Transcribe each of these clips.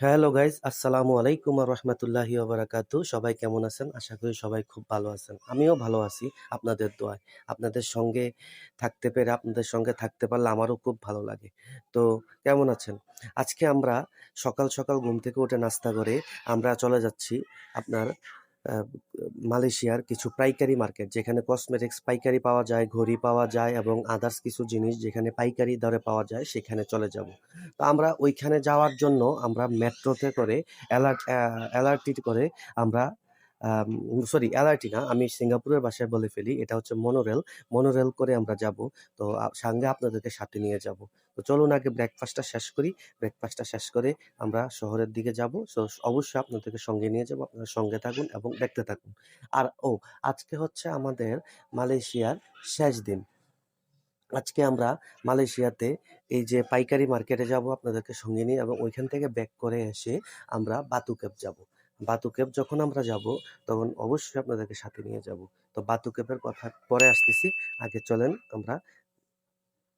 Hello guys আসসালামু আলাইকুম আর রহমতুল্লাহি ওবরাকাতু সবাই কেমন আছেন? আশা করি সবাই খুব ভালো আছেন। আমিও ভালো আছি আপনাদের দোয়ায়। আপনাদের সঙ্গে থাকতে পেরে, আপনাদের সঙ্গে থাকতে পারলে আমারও খুব ভালো লাগে। তো কেমন আছেন? আজকে আমরা সকাল সকাল ঘুম থেকে উঠে নাস্তা করে আমরা চলে যাচ্ছি আপনার মালয়েশিয়ার কিছু পাইকারি মার্কেট, যেখানে কসমেটিক্স পাইকারি পাওয়া যায়, ঘড়ি পাওয়া যায় এবং আদার্স কিছু জিনিস যেখানে পাইকারি দরে পাওয়া যায়, সেখানে চলে যাব। তো আমরা ওইখানে যাওয়ার জন্য আমরা মেট্রোতে করে অ্যালার্ট অ্যালার্টি করে আমরা সরি অ্যালার্টি না, আমি সিঙ্গাপুরের বাসায় বলে ফেলি, এটা হচ্ছে মনোরেল মনোরেল করে আমরা যাব, তো সঙ্গে আপনাদেরকে সাথে নিয়ে যাব। তো চলুন আগে ব্রেকফাস্টটা শেষ করি ব্রেকফাস্টটা শেষ করে আমরা শহরের দিকে যাব তো অবশ্যই আপনাদেরকে সঙ্গে নিয়ে যাব, আপনারা সঙ্গে থাকুন এবং দেখতে থাকুন। আর, ও, আজকে হচ্ছে আমাদের মালয়েশিয়ার শেষ দিন। আজকে আমরা মালয়েশিয়াতে এই যে পাইকারি মার্কেটে যাব, আপনাদেরকে সঙ্গে নিয়ে এবং ওইখান থেকে ব্যাক করে এসে আমরা বাতুকেপ যাব। বাতুকেপ যখন আমরা যাব, তখন অবশ্যই আপনাদেরকে সাথে নিয়ে যাব। তো বাতুকেবের কথা পরে আসতেছি। আগে চলেন আমরা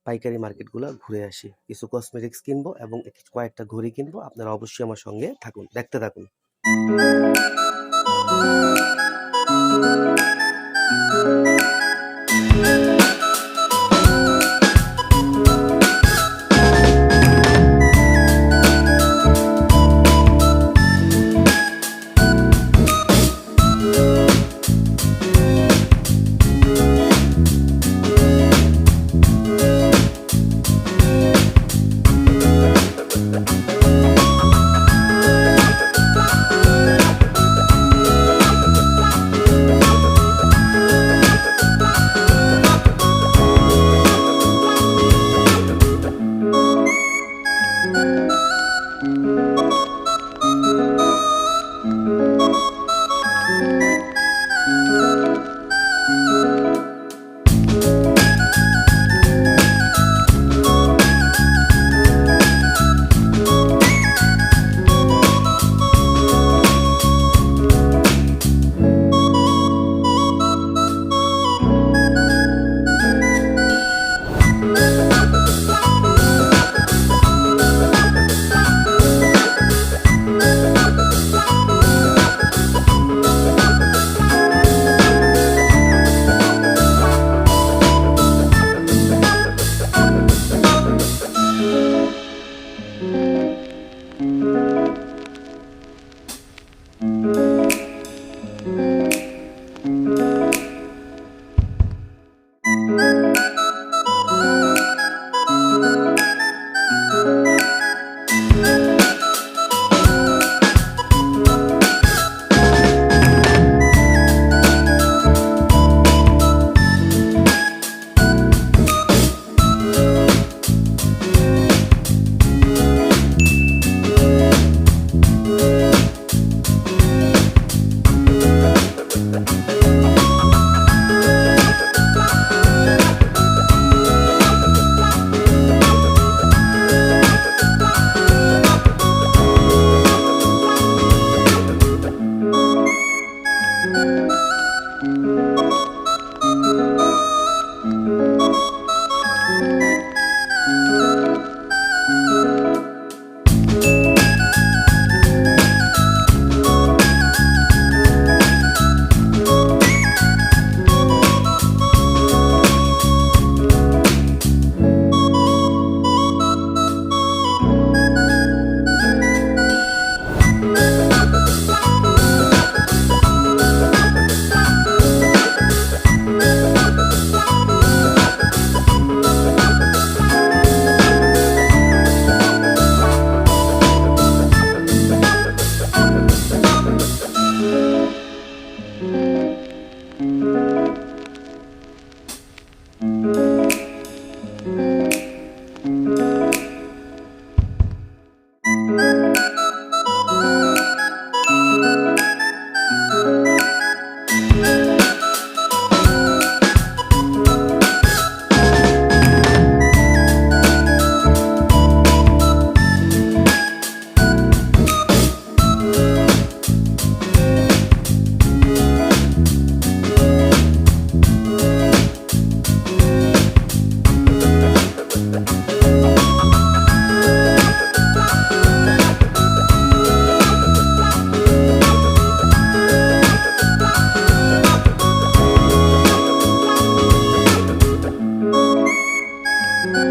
পাইকারি মার্কেটগুলো ঘুরে আসি। কিছু কসমেটিক্স কিনবো এবং কয়েকটা ঘড়ি কিনবো। আপনারা অবশ্যই আমার সঙ্গে থাকুন, দেখতে থাকুন।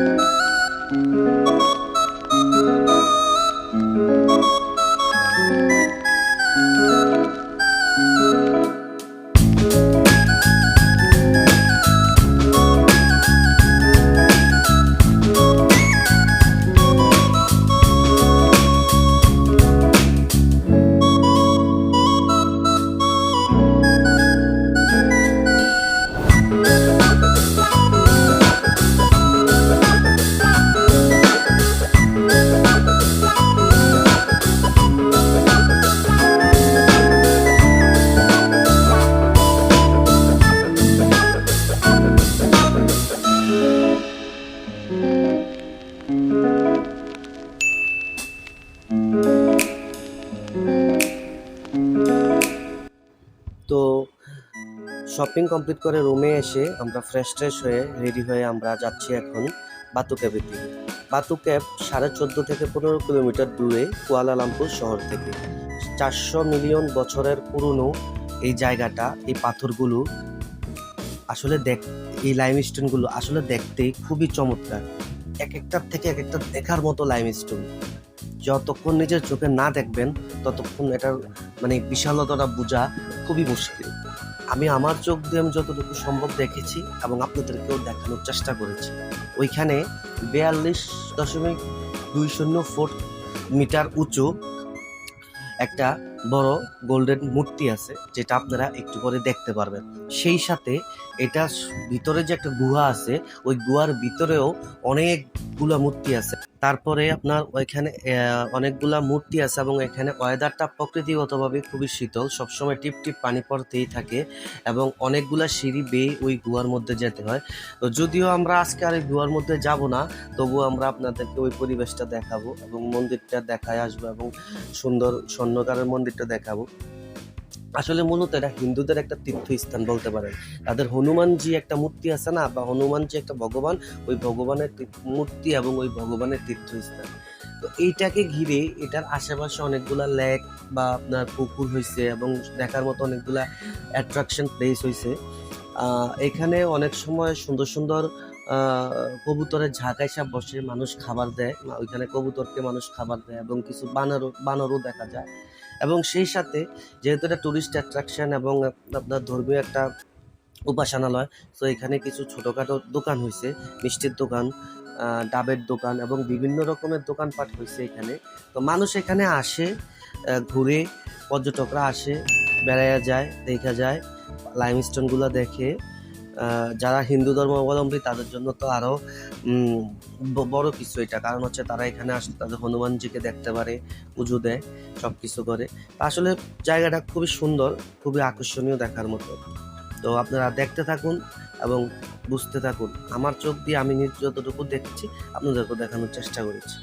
Música শপিং কমপ্লিট করে রুমে এসে আমরা ফ্রেশ ট্রেশ হয়ে রেডি হয়ে আমরা যাচ্ছি এখন বাতু ক্যাবের দিকে। বাতু ক্যাব সাড়ে চোদ্দ থেকে পনেরো কিলোমিটার দূরে কুয়ালালামপুর শহর থেকে। চারশো মিলিয়ন বছরের পুরনো এই জায়গাটা, এই পাথরগুলো আসলে দেখ, এই লাইমস্টোনগুলো আসলে দেখতে খুবই চমৎকার। এক একটার থেকে এক একটা দেখার মতো লাইমস্টোন যতক্ষণ নিজের চোখে না দেখবেন, ততক্ষণ এটার মানে বিশালতাটা বোঝা খুবই মুশকিল। আমি আমার চোখ দিয়ে আমি যতটুকু সম্ভব দেখেছি এবং আপনাদেরকেও দেখানোর চেষ্টা করেছি। ওইখানে বিয়াল্লিশ দশমিক দুই শূন্য ফুট মিটার উঁচু একটা বড় গোল্ডেন মূর্তি আছে, যেটা আপনারা একটু পরে দেখতে পারবেন। সেই সাথে এটা ভিতরে যে একটা গুহা আছে, ওই গুহার ভিতরেও অনেকগুলা মূর্তি আছে। তারপরে আপনার ওইখানে অনেকগুলা মূর্তি আছে এবং এখানে ওয়েদারটা প্রকৃতিগতভাবে খুবই শীতল। সবসময় টিপ টিপ পানি পড়তেই থাকে এবং অনেকগুলা সিঁড়ি বেয়ে ওই গুহার মধ্যে যেতে হয়। তো যদিও আমরা আজকে আর এই গুহার মধ্যে যাব না, তবুও আমরা আপনাদেরকে ওই পরিবেশটা দেখাবো এবং মন্দিরটা দেখায় আসব এবং সুন্দর স্বর্ণকারের মন্দিরটা দেখাবো। আসলে মূলত এটা হিন্দুদের একটা তীর্থস্থান বলতে পারেন। তাদের হনুমানজি একটা মূর্তি আছে না, বা হনুমানজি একটা ভগবান, ওই ভগবানের মূর্তি এবং ওই ভগবানের তীর্থস্থান। তো এইটাকে ঘিরে এটার আশেপাশে অনেকগুলা লেক বা আপনার পুকুর হয়েছে এবং দেখার মতো অনেকগুলা অ্যাট্রাকশন প্লেস হয়েছে এখানে অনেক সময় সুন্দর সুন্দর কবুতরের ঝাঁকায় সব বসে, মানুষ খাবার দেয়। ওইখানে কবুতরকে মানুষ খাবার দেয় এবং কিছু বানরও বানরও দেখা যায়। এবং সেই সাথে যেহেতু এটা টুরিস্ট অ্যাট্রাকশন এবং আপনার ধর্মীয় একটা উপাসনালয়, তো এখানে কিছু ছোটোখাটো দোকান হয়েছে মিষ্টির দোকান ডাবের দোকান এবং বিভিন্ন রকমের দোকানপাট হয়েছে এখানে। তো মানুষ এখানে আসে ঘুরে, পর্যটকরা আসে, বেড়াইয়া যায়, দেখা যায় লাইমস্টোনগুলো দেখে। যারা হিন্দু ধর্ম অবলম্বী তাদের জন্য তো আরও বড় কিছু এটা। কারণ হচ্ছে তারা এখানে আসলে তাদের হনুমানজিকে দেখতে পারে, পুজো দেয় সব কিছু করে আসলে জায়গাটা খুবই সুন্দর, খুবই আকর্ষণীয় দেখার মতো। তো আপনারা দেখতে থাকুন এবং বুঝতে থাকুন। আমার চোখ দিয়ে আমি নিজ যতটুকু দেখেছি আপনাদেরকে দেখানোর চেষ্টা করেছি।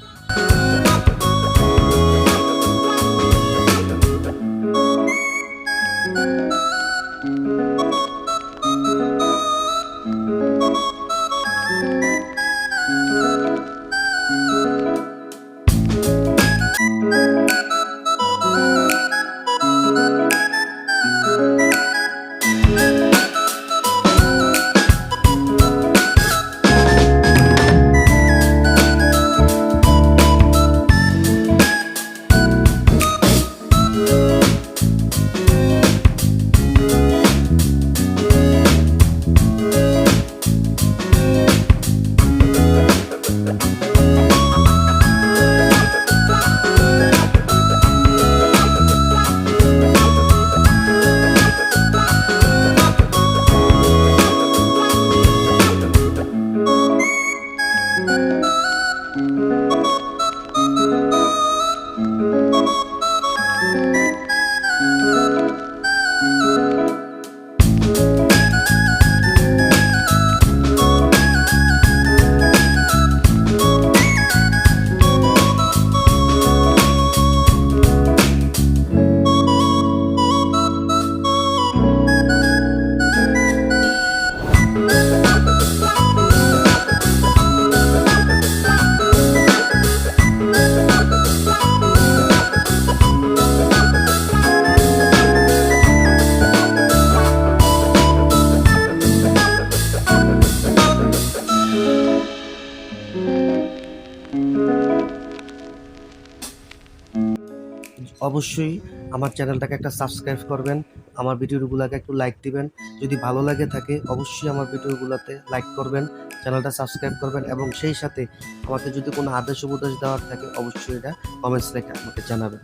অবশ্যই আমার চ্যানেলটাকে একটা সাবস্ক্রাইব করবেন, আমার ভিডিওগুলোকে একটু লাইক দিবেন। যদি ভালো লাগে থাকে, অবশ্যই আমার ভিডিওগুলোতে লাইক করবেন, চ্যানেলটা সাবস্ক্রাইব করবেন এবং সেই সাথে আমাকে যদি কোনো আদেশ উপদেশ দেওয়ার থাকে, অবশ্যই এটা কমেন্টস লেখে আমাকে জানাবেন।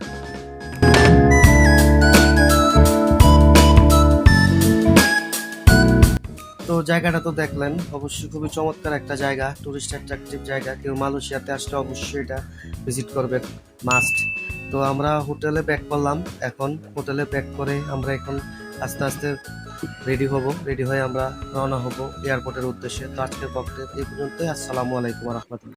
তো জায়গাটা তো দেখলেন, অবশ্যই খুবই চমৎকার একটা জায়গা টুরিস্ট অ্যাট্রাকটিভ জায়গা। কেউ মালয়েশিয়াতে আসলে অবশ্যই এটা ভিজিট করবেন মাস্ট তো আমরা হোটেলে ব্যাক করলাম। এখন হোটেলে ব্যাক করে আমরা এখন আস্তে আস্তে রেডি হব। রেডি হয়ে আমরা রওনা হব এয়ারপোর্টের উদ্দেশ্যে। তো আজকের পক্ষে এই পর্যন্তই। আসসালামু আলাইকুম রহমতুল্লাহ।